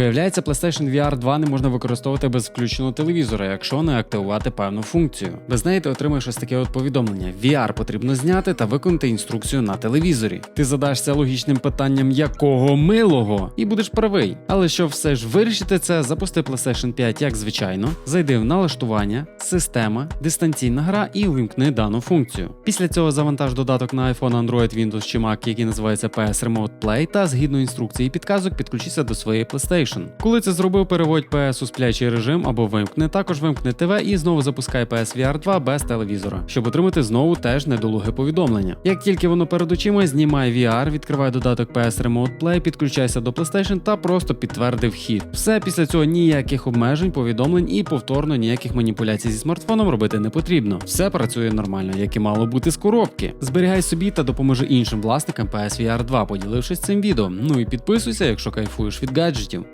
Виявляється, PlayStation VR 2 не можна використовувати без включеного телевізора, якщо не активувати певну функцію. Без неї ти отримаєш ось таке от повідомлення: VR потрібно зняти та виконати інструкцію на телевізорі. Ти задашся логічним питанням, якого милого, і будеш правий. Але щоб все ж вирішити це, запусти PlayStation 5 як звичайно, зайди в налаштування, система, дистанційна гра і увімкни дану функцію. Після цього завантаж додаток на iPhone, Android, Windows чи Mac, який називається PS Remote Play, та згідно інструкції і підказок підключися до своєї PlayStation. Коли це зробив, переводь PS у сплячий режим або вимкни, також вимкни ТВ і знову запускай PS VR 2 без телевізора, щоб отримати знову теж недолуге повідомлення. Як тільки воно перед очима, знімай VR, відкривай додаток PS Remote Play, підключайся до PlayStation та просто підтверди вхід. Все після цього ніяких обмежень, повідомлень і повторно ніяких маніпуляцій зі смартфоном робити не потрібно. Все працює нормально, як і мало бути з коробки. Зберігай собі та допоможи іншим власникам PS VR 2, поділившись цим відео. Ну і підписуйся, якщо кайфуєш від гаджетів.